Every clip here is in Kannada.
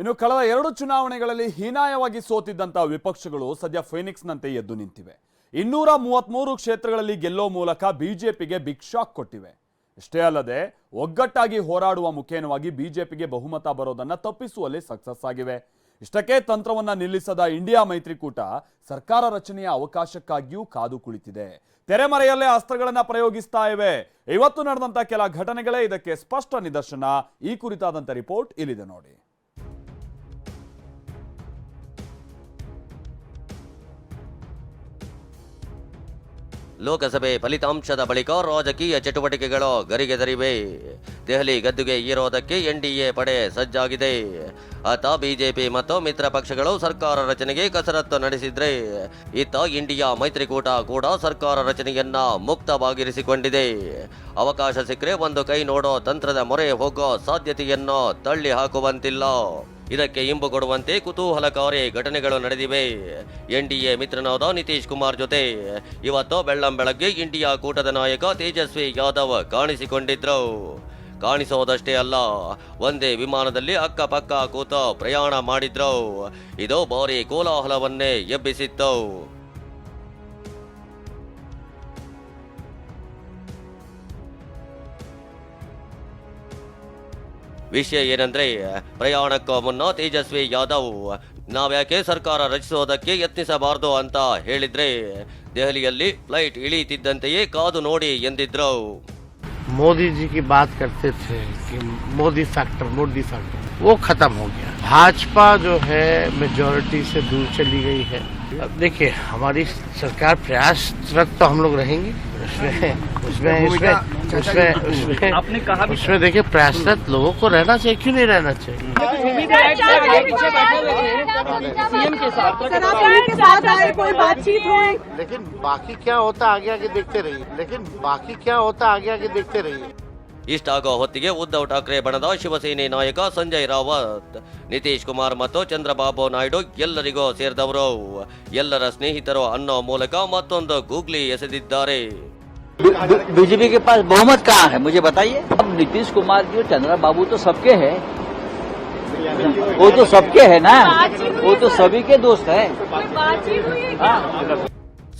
ಇನ್ನು ಕಳೆದ ಎರಡು ಚುನಾವಣೆಗಳಲ್ಲಿ ಹೀನಾಯವಾಗಿ ಸೋತಿದ್ದಂಥ ವಿಪಕ್ಷಗಳು ಸದ್ಯ ಫೇನಿಕ್ಸ್ನಂತೆ ಎದ್ದು ನಿಂತಿವೆ. ಇನ್ನೂರ ಮೂವತ್ಮೂರು ಕ್ಷೇತ್ರಗಳಲ್ಲಿ ಗೆಲ್ಲೋ ಮೂಲಕ ಬಿಜೆಪಿಗೆ ಬಿಗ್ ಶಾಕ್ ಕೊಟ್ಟಿವೆ. ಇಷ್ಟೇ ಅಲ್ಲದೆ, ಒಗ್ಗಟ್ಟಾಗಿ ಹೋರಾಡುವ ಮುಖೇನವಾಗಿ ಬಿಜೆಪಿಗೆ ಬಹುಮತ ಬರೋದನ್ನ ತಪ್ಪಿಸುವಲ್ಲಿ ಸಕ್ಸಸ್ ಆಗಿವೆ. ಇಷ್ಟಕ್ಕೆ ತಂತ್ರವನ್ನ ನಿಲ್ಲಿಸದ ಇಂಡಿಯಾ ಮೈತ್ರಿಕೂಟ ಸರ್ಕಾರ ರಚನೆಯ ಅವಕಾಶಕ್ಕಾಗಿಯೂ ಕಾದು ಕುಳಿತಿದೆ. ತೆರೆಮರೆಯಲ್ಲೇ ಅಸ್ತ್ರಗಳನ್ನ ಪ್ರಯೋಗಿಸ್ತಾ ಇವೆ. ಇವತ್ತು ನಡೆದಂಥ ಕೆಲ ಘಟನೆಗಳೇ ಇದಕ್ಕೆ ಸ್ಪಷ್ಟ ನಿದರ್ಶನ. ಈ ಕುರಿತಾದಂತ ರಿಪೋರ್ಟ್ ಇಲ್ಲಿದೆ ನೋಡಿ. ಲೋಕಸಭೆ ಫಲಿತಾಂಶದ ಬಳಿಕ ರಾಜಕೀಯ ಚಟುವಟಿಕೆಗಳು ಗರಿಗೆದರಿವೆ. ದೆಹಲಿ ಗದ್ದುಗೆ ಏರೋದಕ್ಕೆ ಎನ್ಡಿಎ ಪಡೆ ಸಜ್ಜಾಗಿದೆ. ಆತ ಬಿಜೆಪಿ ಮತ್ತು ಮಿತ್ರ ಪಕ್ಷಗಳು ಸರ್ಕಾರ ರಚನೆಗೆ ಕಸರತ್ತು ನಡೆಸಿದ್ರೆ ಇತ್ತ ಇಂಡಿಯಾ ಮೈತ್ರಿಕೂಟ ಕೂಡ ಸರ್ಕಾರ ರಚನೆಯನ್ನ ಮುಕ್ತವಾಗಿರಿಸಿಕೊಂಡಿದೆ. ಅವಕಾಶ ಸಿಕ್ಕರೆ ಒಂದು ಕೈ ನೋಡೋ ತಂತ್ರದ ಮೊರೆ ಹೋಗೋ ಸಾಧ್ಯತೆಯನ್ನು ತಳ್ಳಿ ಹಾಕುವಂತಿಲ್ಲ ಇದಕ್ಕೆ ಇಂಬು ಕೊಡುವಂತೆ ಕುತೂಹಲಕಾರಿ ಘಟನೆಗಳು ನಡೆದಿವೆ. ಎನ್ಡಿಎ ಮಿತ್ರನಾದ ನಿತೀಶ್ ಕುಮಾರ್ ಜೊತೆ ಇವತ್ತು ಬೆಳ್ಳಂ ಬೆಳಗ್ಗೆ ಇಂಡಿಯಾ ಕೂಟದ ನಾಯಕ ತೇಜಸ್ವಿ ಯಾದವ್ ಕಾಣಿಸಿಕೊಂಡಿದ್ರು. ಕಾಣಿಸೋದಷ್ಟೇ ಅಲ್ಲ, ಒಂದೇ ವಿಮಾನದಲ್ಲಿ ಅಕ್ಕಪಕ್ಕ ಕೂತ ಪ್ರಯಾಣ ಮಾಡಿದ್ರು. ಇದು ಭಾರಿ ಕೋಲಾಹಲವನ್ನೇ ಎಬ್ಬಿಸಿತ್ತು. ವಿಷಯ ಏನಂದ್ರೆ, ಪ್ರಯಾಣಕ್ಕೂ ಮುನ್ನ ತೇಜಸ್ವಿ ಯಾದವ್, ನಾವ್ಯಾಕೆ ಸರ್ಕಾರ ರಚಿಸೋದಕ್ಕೆ ಯತ್ನಿಸಬಾರದು ಅಂತ ಹೇಳಿದ್ರೆ, ದೆಹಲಿಯಲ್ಲಿ ಫ್ಲೈಟ್ ಇಳಿಯುತ್ತಿದ್ದಂತೆಯೇ ಕಾದು ನೋಡಿ ಎಂದಿದ್ರು. ಮೋದಿಜಿ ಕಿ ಬಾತ್ ಕರ್ತೆ ಮೋದಿ ಫ್ಯಾಕ್ಟರ್ ಮೋದಿ ಫ್ಯಾಕ್ಟರ್ वो खत्म हो गया। भाजपा जो है मेजोरिटी से दूर चली गई है। अब देखिए हमारी सरकार प्रयासरत तो हम लोग रहेंगे। उसमें उसमें उसमें उसमें उसमें आपने कहा उसमें देखिए प्रयासरत लोगों को रहना चाहिए क्यों नहीं रहना चाहिए? सीएम के साथ सराफी के साथ आए कोई बातचीत हुई लेकिन बाकी क्या होता आगे आगे देखते रहिए। लेकिन बाकी क्या होता आगे आगे देखते रहिए। ಇಷ್ಟಾಗೋ ಹೊತ್ತಿಗೆ ಉದ್ಧವ್ ಠಾಕ್ರೆ ಬಣದ ಶಿವಸೇನೆ ನಾಯಕ ಸಂಜಯ್ ರಾವತ್ ನಿತೀಶ್ ಕುಮಾರ್ ಮತ್ತು ಚಂದ್ರಬಾಬು ನಾಯ್ಡು ಎಲ್ಲರಿಗೂ ಸೇರಿದವರು ಎಲ್ಲರ ಸ್ನೇಹಿತರು ಅನ್ನೋ ಮೂಲಕ ಮತ್ತೊಂದು ಗೂಗ್ಲಿ ಎಸೆದಿದ್ದಾರೆ बीजेपी के पास बहुमत कहाँ है मुझे बताइए अब नीतीश कुमार जी और चंद्रा बाबू तो सबके हैं वो तो सबके है ना वो तो सभी के दोस्त है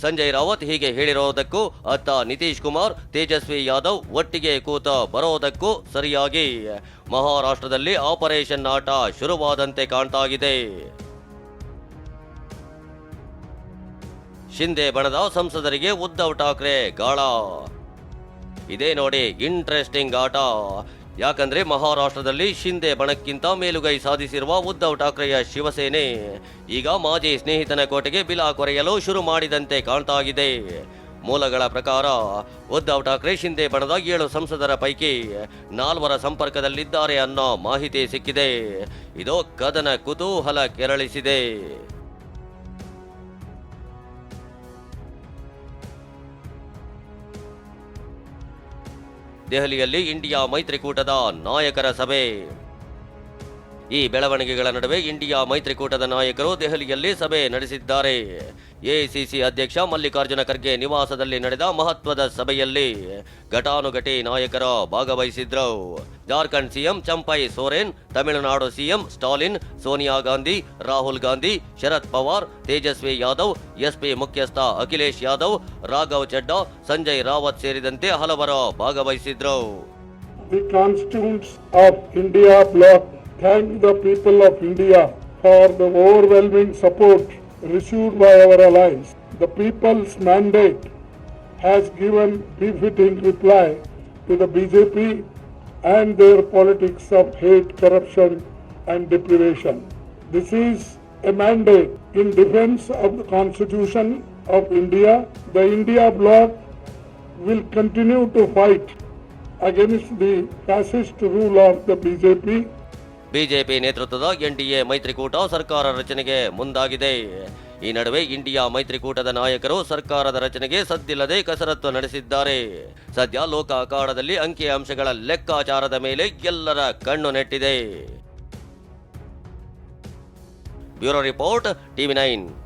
ಸಂಜಯ್ ರಾವತ್ ಹೀಗೆ ಹೇಳಿರೋದಕ್ಕೂ ಅತ್ತ ನಿತೀಶ್ ಕುಮಾರ್, ತೇಜಸ್ವಿ ಯಾದವ್ ಒಟ್ಟಿಗೆ ಕೂತ ಬರೋದಕ್ಕೂ ಸರಿಯಾಗಿ. ಮಹಾರಾಷ್ಟ್ರದಲ್ಲಿ ಆಪರೇಷನ್ ಆಟ ಶುರುವಾದಂತೆ ಕಾಣ್ತಾ ಇದೆ ಶಿಂದೆ ಬಣದ ಸಂಸದರಿಗೆ ಉದ್ಧವ್ ಠಾಕ್ರೆ ಗಾಳ. ಇದೇ ನೋಡಿ ಇಂಟ್ರೆಸ್ಟಿಂಗ್ ಆಟ. ಯಾಕಂದ್ರೆ ಮಹಾರಾಷ್ಟ್ರದಲ್ಲಿ ಶಿಂದೆ ಬಣಕ್ಕಿಂತ ಮೇಲುಗೈ ಸಾಧಿಸಿರುವ ಉದ್ಧವ್ ಠಾಕ್ರೆಯ ಶಿವಸೇನೆ. ಈಗ ಮಾಜಿ ಸ್ನೇಹಿತನ ಕೋಟೆಗೆ ಬಿಲ ಕೊರೆಯಲು ಶುರು ಮಾಡಿದಂತೆ ಕಾಣ್ತಾ ಇದೆ ಮೂಲಗಳ ಪ್ರಕಾರ ಉದ್ಧವ್ ಠಾಕ್ರೆ ಶಿಂದೆ ಬಣದ ಏಳು ಸಂಸದರ ಪೈಕಿ ನಾಲ್ವರ ಸಂಪರ್ಕದಲ್ಲಿದ್ದಾರೆ ಅನ್ನೋ ಮಾಹಿತಿ ಸಿಕ್ಕಿದೆ. ಇದು ಕದನ ಕುತೂಹಲ ಕೆರಳಿಸಿದೆ. ದೆಹಲಿಯಲ್ಲಿ ಇಂಡಿಯಾ ಮೈತ್ರಿಕೂಟದ ನಾಯಕರ ಸಭೆ. ಈ ಬೆಳವಣಿಗೆಗಳ ನಡುವೆ ಇಂಡಿಯಾ ಮೈತ್ರಿಕೂಟದ ನಾಯಕರು ದೆಹಲಿಯಲ್ಲಿ ಸಭೆ ನಡೆಸಿದ್ದಾರೆ. ಎಐಸಿಸಿ ಅಧ್ಯಕ್ಷ ಮಲ್ಲಿಕಾರ್ಜುನ ಖರ್ಗೆ ನಿವಾಸದಲ್ಲಿ ನಡೆದ ಮಹತ್ವದ ಸಭೆಯಲ್ಲಿ ಘಟಾನುಘಟಿ ನಾಯಕರು ಭಾಗವಹಿಸಿದ್ರು Jharkhand CM Champai Soren, Tamil Nadu CM Stalin, Sonia Gandhi, Rahul Gandhi, Sharad Pawar, Tejashwi Yadav SP ಮುಖ್ಯಸ್ಥ ಅಖಿಲೇಶ್ ಯಾದವ್, ರಾಘವ್ ಚಡ್ಡಾ, ಸಂಜಯ್ ರಾವತ್ ಸೇರಿದಂತೆ ಹಲವರು ಭಾಗವಹಿಸಿದ್ರು thank the people of India for the overwhelming support received by our allies. The people's mandate has given befitting reply to the BJP and their politics of hate, corruption and deprivation. This is a mandate in defense of the Constitution of India. The India bloc will continue to fight against the fascist rule of the BJP BJP ನೇತೃತ್ವದ ಎನ್ಡಿಎ ಮೈತ್ರಿಕೂಟ ಸರ್ಕಾರ ರಚನೆಗೆ ಮುಂದಾಗಿದೆ. ಈ ನಡುವೆ ಇಂಡಿಯಾ ಮೈತ್ರಿಕೂಟದ ನಾಯಕರು ಸರ್ಕಾರದ ರಚನೆಗೆ ಸದ್ದಿಲ್ಲದೆ ಕಸರತ್ತು ನಡೆಸಿದ್ದಾರೆ. ಸದ್ಯ ಲೋಕ ಅಖಾಡದಲ್ಲಿ ಅಂಕಿಅಂಶಗಳ ಲೆಕ್ಕಾಚಾರದ ಮೇಲೆ ಎಲ್ಲರ ಕಣ್ಣು ನೆಟ್ಟಿದೆ. Bureau report, TV nine.